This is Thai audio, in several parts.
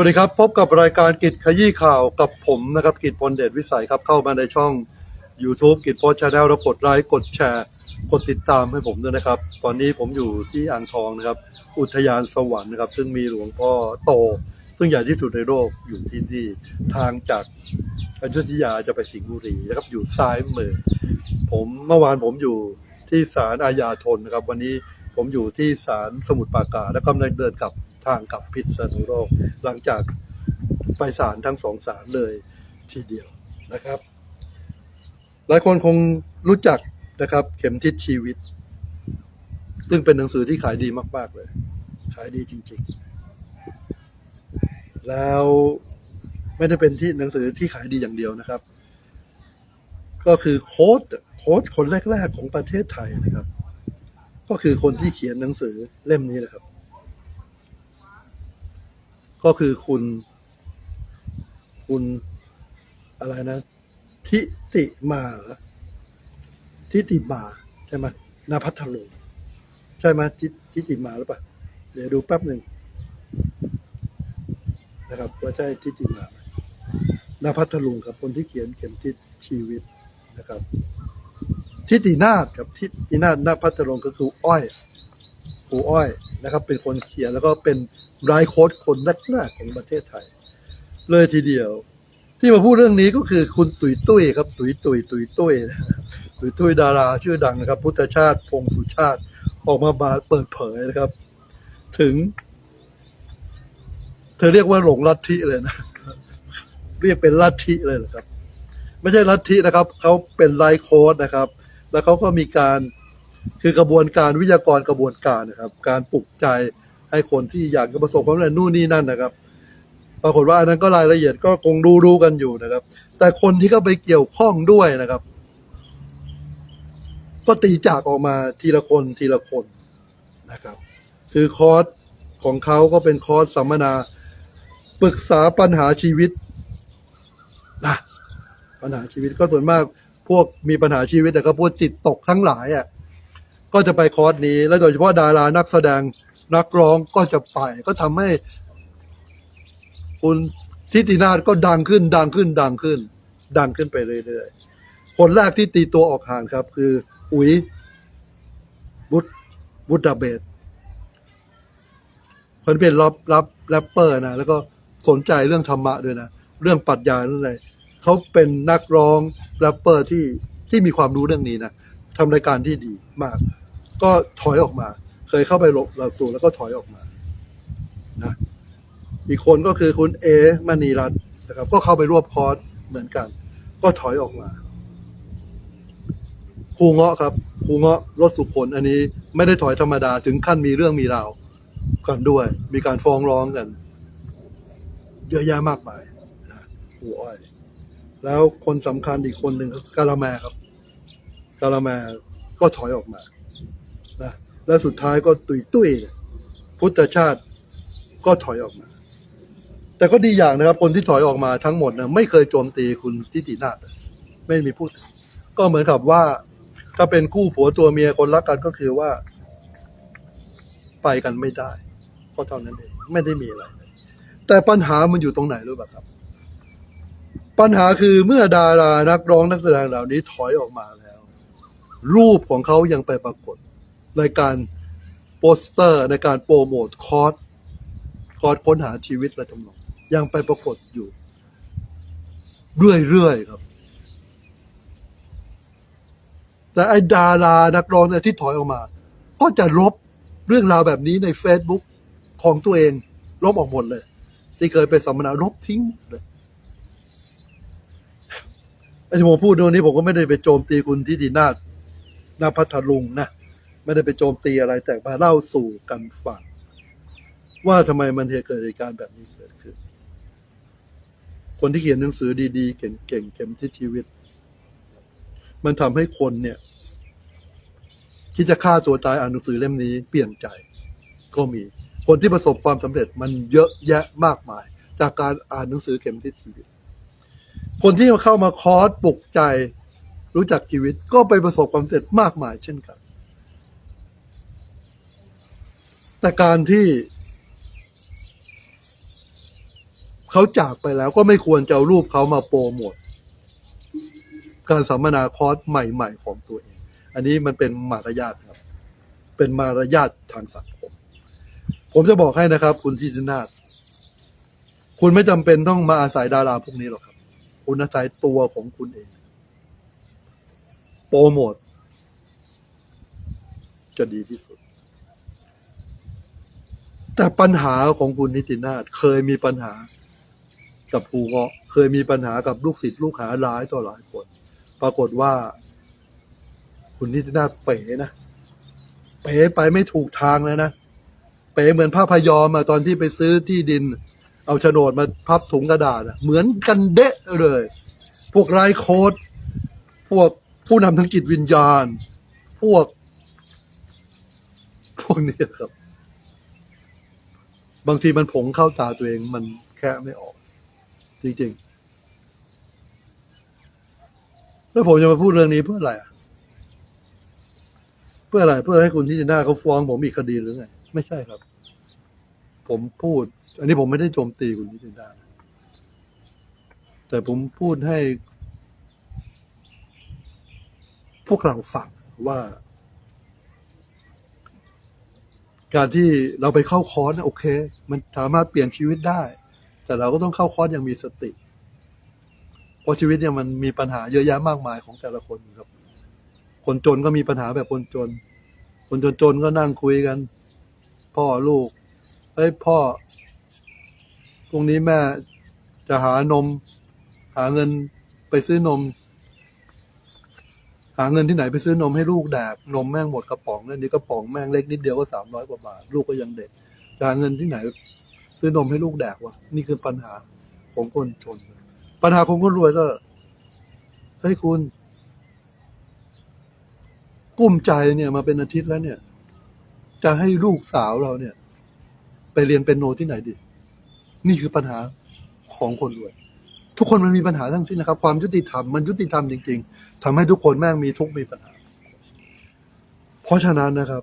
วัสดีครับพบกับรายการกิจขยี้ข่าวกับผมนะครับกิจพลเดชวิสัยครับเข้ามาในช่อง YouTube กิจพสชาแนลแล้วกดไลค์กดแชร์ กดติดตามให้ผมด้วยนะครับ ตอนนี้ผมอยู่ที่อ่างทองนะครับ อุทยานสวรรค์นะครับ ซึ่งมีหลวงพ่อโต ซึ่งใหญ่ที่สุดในโลกอยู่ที่นี่ทางจากอยุธยาจะไปสิงห์บุรีนะครับอยู่ซ้ายมือผมเมื่อวานผมอยู่ที่ศาลอาญาธนนะครับ วันนี้ผมอยู่ที่ศาลสมุทรปราการและกำลังเดินกลับ ทางกับพิษณุโลก หลังจากไปศาลทั้งสองศาลเลยทีเดียวนะครับ หลายคนคงรู้จักนะครับ เข็มทิศชีวิต ซึ่งเป็นหนังสือที่ขายดีมาก ๆ เลย ขายดีจริง ๆ แล้วไม่ได้เป็นที่หนังสือที่ขายดีอย่างเดียวนะครับ ก็คือโค้ดโค้ดคนแรก ๆ ของประเทศไทยนะครับ ก็คือคนที่เขียนหนังสือเล่มนี้นะครับ ก็คือคุณ คุณอะไรนะ ทิติมาทิติมาใช่ไหมนาพัทลุงใช่ไหมทิทิติมาหรือเปล่าเดี๋ยวดูแป๊บหนึ่งนะครับว่าใช่ทิติมานาพัทลุงครับคนที่เขียนเข็มทิศชีวิตนะครับทิตินาถครับทิตินาถนาพัทลุงก็คืออ้อยครูอ้อย นะครับ เป็นคนเขียนแล้วก็เป็นรายโค้ดคนแรกๆของประเทศไทย เลยทีเดียว ที่มาพูดเรื่องนี้ก็คือคุณตุยตุ้ยครับ ตุยตุยตุยตุ้ยนะตุยตุ้ยดาราชื่อดังนะครับ พุทธชาติพงศ์สุชาติออกมาบาเปิดเผยนะครับ ถึง เธอเรียกว่าหลงลัทธิเลยนะ เรียกเป็นลัทธิเลยนะครับ ไม่ใช่ลัทธินะครับ เขาเป็นไลฟ์โค้ดนะครับ แล้วเขาก็มีการ คือกระบวนการวิทยากรกระบวนการนะครับ การปลุกใจให้คนที่อยากจะประสบความสำเร็จนู่นนี่นั่นนะครับ ปรากฏว่าอันนั้นก็รายละเอียดก็คงรู้รู้กันอยู่นะครับ แต่คนที่เข้าไปเกี่ยวข้องด้วยนะครับ ก็ตีจากออกมาทีละคนทีละคนนะครับ คือคอร์สของเขาก็เป็นคอร์สสัมมนาปรึกษาปัญหาชีวิตนะปัญหาชีวิตก็ส่วนมากพวกมีปัญหาชีวิตแต่ก็พวกจิตตกทั้งหลายอะ ก็จะไปคอร์สนี้ และโดยเฉพาะดารานักแสดงนักร้องก็จะไป ก็ทำให้ คุณทิตินาถก็ดังขึ้น ดังขึ้น ดังขึ้น ดังขึ้นไปเรื่อยๆ คนแรกที่ตีตัวออกห่างครับ คือ อุ๋ยบุตบุตดาเบศคนเป็นรับรับแรปเปอร์นะแล้วก็สนใจเรื่องธรรมะด้วยนะ เรื่องปรัชญาเรื่องอะไรเขาเป็นนักร้องแรปเปอร์ที่ที่มีความรู้เรื่องนี้นะ ทำรายการที่ดีมาก ก็ถอยออกมา เคยเข้าไปหลบหลักสูตรแล้วก็ถอยออกมานะอีกคนก็คือคุณเอมณีรัตน์นะครับ ก็เข้าไปรวบคอร์สเหมือนกัน ก็ถอยออกมาครูเงาะครับครูเงาะรถสุขนอันนี้ไม่ได้ถอยธรรมดาถึงขั้นมีเรื่องมีราวกันด้วย มีการฟ้องร้องกัน เยอะแยะมากมายนะครูอ้อย แล้วคนสำคัญอีกคนหนึ่งคือกาละแมครับ กาละแมก็ถอยออกมานะและสุดท้ายก็ตุยตุ้ยพุทธชาติก็ถอยออกมา แต่ก็ดีอย่างนะครับ คนที่ถอยออกมาทั้งหมดนะไม่เคยโจมตีคุณทิตินาถไม่มีพูด ก็เหมือนกับว่า ถ้าเป็นคู่ผัวตัวเมียคนรักกันก็คือว่า ไปกันไม่ได้ก็เท่านั้นเองไม่ได้มีอะไร แต่ปัญหามันอยู่ตรงไหนรู้ป่ะครับ ปัญหาคือเมื่อดารานักร้องนักแสดงเหล่านี้ถอยออกมาแล้ว รูปของเขายังไปปรากฏ ในการโปสเตอร์ในการโปรโมทคอร์สคอร์สค้นหาชีวิตอะไรทำนองยังไปปรากฏอยู่ เรื่อยๆครับ แต่ไอ้ดารานักร้องเนี่ยที่ถอยออกมา ก็จะลบเรื่องราวแบบนี้ใน Facebook ของตัวเอง ลบออกหมดเลย ที่เคยไปสัมมนาลบทิ้งเลยไอ้ที่ผมพูดตรงนี้ผมก็ไม่ได้ไปโจมตีคุณทิตินา นาพัทลุงนะไม่ได้ไปโจมตีอะไรแต่มาเล่าสู่กันฟังว่าทำไมมันเหตุเกิดเหตุการณ์แบบนี้เกิดขึ้น คนที่เขียนหนังสือดีๆ เก่งๆเข็มทิศชีวิต มันทำให้คนเนี่ย ที่จะฆ่าตัวตายอ่านหนังสือเล่มนี้เปลี่ยนใจ ก็มี คนที่ประสบความสำเร็จมันเยอะแยะมากมาย จากการอ่านหนังสือเข็มทิศชีวิต คนที่เข้ามาคอร์สปลุกใจ รู้จักชีวิตก็ไปประสบความสำเร็จมากมายเช่นกัน แต่การที่ เขาจากไปแล้วก็ไม่ควรจะเอารูปเขามาโปรโมทการสัมมนาคอร์สใหม่ ๆ ของตัวเอง อันนี้มันเป็นมารยาทครับ เป็นมารยาททางสังคม ผมจะบอกให้นะครับ คุณทิตินาถคุณไม่จำเป็นต้องมาอาศัยดาราพวกนี้หรอกครับ คุณอาศัยตัวของคุณเอง โปรโมทจะดีที่สุด แต่ปัญหาของคุณนิตินาถเคยมีปัญหา กับครูเงาะเคยมีปัญหากับลูกศิษย์ลูกหาหลายต่อหลายคน ปรากฏว่า คุณนิตินาถเป๋นะ เป๋ไปไม่ถูกทางเลยนะเป๋เหมือนพระพยอมอะตอนที่ไปซื้อที่ดิน เอาโฉนดมาพับถุงกระดาษเหมือนกันเดะเลย พวกไรโคดพวก ผู้นำทางจิตวิญญาณ พวก พวกนี้ครับ บางทีมันผงเข้าตาตัวเองมันแค่ไม่ออก จริงๆ แล้วผมจะมาพูดเรื่องนี้เพื่ออะไรอะเพื่ออะไร เพื่อให้คุณที่จะหน้าเขาฟ้องผมอีกคดีหรือไง ไม่ใช่ครับ ผมพูด อันนี้ผมไม่ได้โจมตีคุณที่จะหน้าแต่ผมพูดให้ พวกเราฟังว่า การที่เราไปเข้าคอร์สโอเค มันสามารถเปลี่ยนชีวิตได้ แต่เราก็ต้องเข้าคอร์สอย่างมีสติ เพราะชีวิตเนี่ยมันมีปัญหาเยอะแยะมากมายของแต่ละคนครับ คนจนก็มีปัญหาแบบคนจน คนจนๆก็นั่งคุยกัน พ่อลูกเอ้ยพ่อพรุ่งนี้แม่จะหานม หาเงินไปซื้อนม หาเงินที่ไหนไปซื้อนมให้ลูกแดกนมแม่งหมดกระป๋องนั่นนี่กระป๋องแม่งเล็กนิดเดียวก็สามร้อยกว่าบาท ลูกก็ยังเด็กจะหาเงินที่ไหน ซื้อนมให้ลูกแดกวะนี่คือปัญหาของคนจนปัญหาของคนรวยก็เฮ้ยคุณกุ้มใจเนี่ยมาเป็นอาทิตย์แล้วเนี่ย จะให้ลูกสาวเราเนี่ย ไปเรียนเป็นโนที่ไหนดี นี่คือปัญหาของคนรวย ทุกคนมันมีปัญหาทั้งสิ้นนะครับ ความยุติธรรมมันยุติธรรมจริง ๆทำให้ทุกคนแม่งมีทุกมีปัญหา เพราะฉะนั้นนะครับ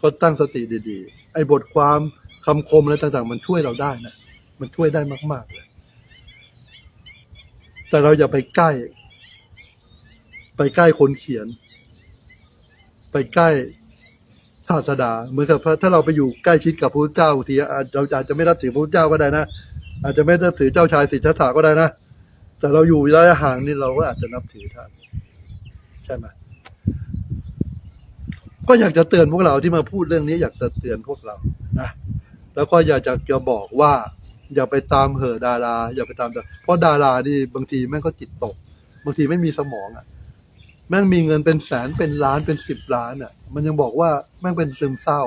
ก็ตั้งสติดีๆ ไอ้บทความคำคมอะไรต่าง ๆ มันช่วยเราได้นะมันช่วยได้มาก ๆเลยแต่เราอย่าไปใกล้ ไปใกล้คนเขียน ไปใกล้ศาสดาเหมือนกับถ้าเราไปอยู่ใกล้ชิดกับพระพุทธเจ้าบางทีเราอาจจะไม่รับถือพระพุทธเจ้าก็ได้นะ อาจจะไม่นับถือเจ้าชายสิทธัตถะก็ได้นะ แต่เราอยู่ระยะห่างนี่เราก็อาจจะนับถือท่าน ใช่ไหมก็อยากจะเตือนพวกเราที่มาพูดเรื่องนี้ อยากจะเตือนพวกเรานะแล้วก็อยากจะจะบอกว่า อย่าไปตามเห่อดารา อย่าไปตามเพราะดารานี่บางทีแม่งก็จิตตก บางทีไม่มีสมองอะ แม่งมีเงินเป็นแสนเป็นล้านเป็นสิบล้านอะ มันยังบอกว่าแม่งเป็นซึมเศร้า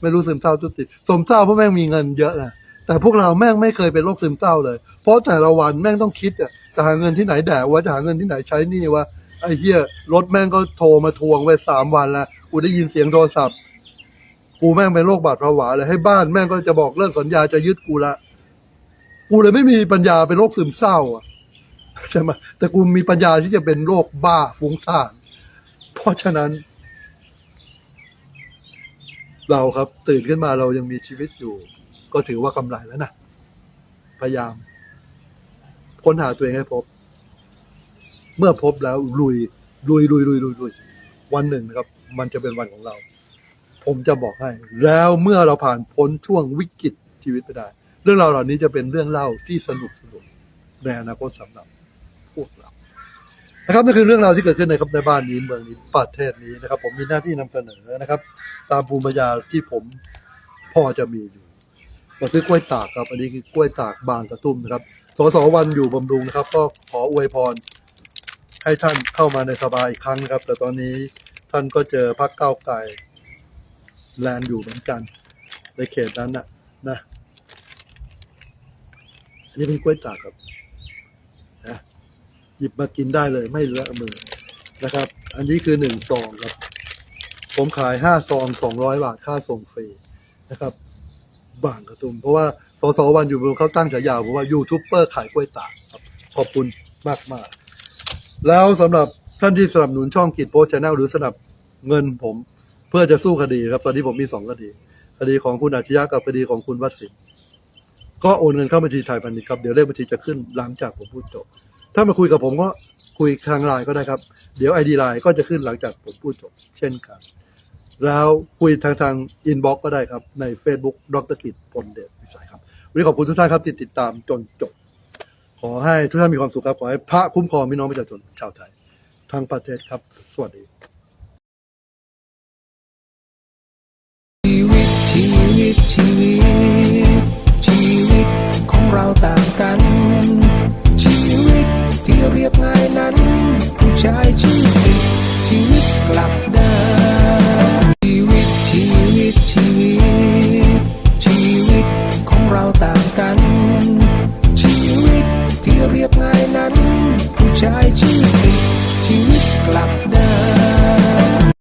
ไม่รู้ซึมเศร้าจุดติดสมเศร้าเพราะแม่งมีเงินเยอะนะ แต่พวกเราแม่งไม่เคยเป็นโรคซึมเศร้าเลย เพราะแต่ละวันแม่งต้องคิดอะจะหาเงินที่ไหนแดกวะจะหาเงินที่ไหนใช้หนี่วะไอ้เหี้ยรถแม่งก็โทรมาทวงไว้สามวันแล้วกูได้ยินเสียงโทรศัพท์กูแม่งเป็นโรคบาดผวาเลยให้บ้านแม่งก็จะบอกเลิกสัญญาจะยึดกูละกูเลยไม่มีปัญญาเป็นโรคซึมเศร้าอะใช่ไหมแต่กูมีปัญญาที่จะเป็นโรคบ้าฟุ้งซ่านเพราะฉะนั้น เราครับตื่นขึ้นมาเรายังมีชีวิตอยู่ ก็ถือว่ากำไรแล้วนะพยายามค้นหาตัวเองให้พบ เมื่อพบแล้วลุยลุยลุยลุยลุยลุยวันหนึ่งนะครับ มันจะเป็นวันของเรา ผมจะบอกให้ แล้วเมื่อเราผ่านพ้นช่วงวิกฤตชีวิตไปได้ เรื่องราวเหล่านี้จะเป็นเรื่องเล่าที่สนุกสนุกในอนาคตสำหรับพวกเรานะครับนั่นคือเรื่องราวที่เกิดขึ้นในครับในบ้านนี้เมืองนี้ประเทศนี้นะครับ ผมมีหน้าที่นำเสนอนะครับ ตามภูมิปัญญาที่ผมพอจะมีอยู่ ก็คือกล้วยตากครับ อันนี้คือกล้วยตากบางกระตุ้มนะครับ สสวันอยู่บำรุงนะครับ ก็ขออวยพร ให้ท่านเข้ามาในสภาอีกครั้งนะครับ แต่ตอนนี้ท่านก็เจอพรรคก้าไกลแลนอยู่เหมือนกัน ในเขตนั้นนะนะอันนี้เป็นกล้วยตากครับนะหยิบมากินได้เลยไม่เลอะมือนะครับ อันนี้คือหนึ่งซองครับ ผมขายห้าซองสองร้อยบาทค่าส่งฟรีนะครับ บางกระตุมเพราะว่าสสวันอยู่บนเขาตั้งฉายาผมว่ายูทูบเบอร์ขายกล้วยตากครับขอบคุณมากมากแล้วสำหรับท่านที่สนับสนุนช่องกิจโพสชแนลหรือสนับเงินผม เพื่อจะสู้คดีครับ ตอนนี้ผมมีสองคดี คดีของคุณอาชญะกับคดีของคุณวัดสินก็โอนเงินเข้าบัญชีไทยพาณิชย์ครับเดี๋ยวเลขบัญชีจะขึ้นหลังจากผมพูดจบ ถ้ามาคุยกับผมก็คุยทางไลน์ก็ได้ครับ เดี๋ยวไอดีไลน์ก็จะขึ้นหลังจากผมพูดจบ เช่นกัน แล้วคุยทางทางอินบ็อกก็ได้ครับ ใน Facebook ดรกิจพลเดชวิสัยครับ วันนี้ขอบคุณทุกท่านครับที่ติดตามจนจบ ขอให้ทุกท่านมีความสุขครับ ขอให้พระคุ้มครองพี่น้องประชาชนชาวไทยทางประเทศครับ สวัสดีชีวิตชีวิตชีวิต ชีวิตของเราต่างกัน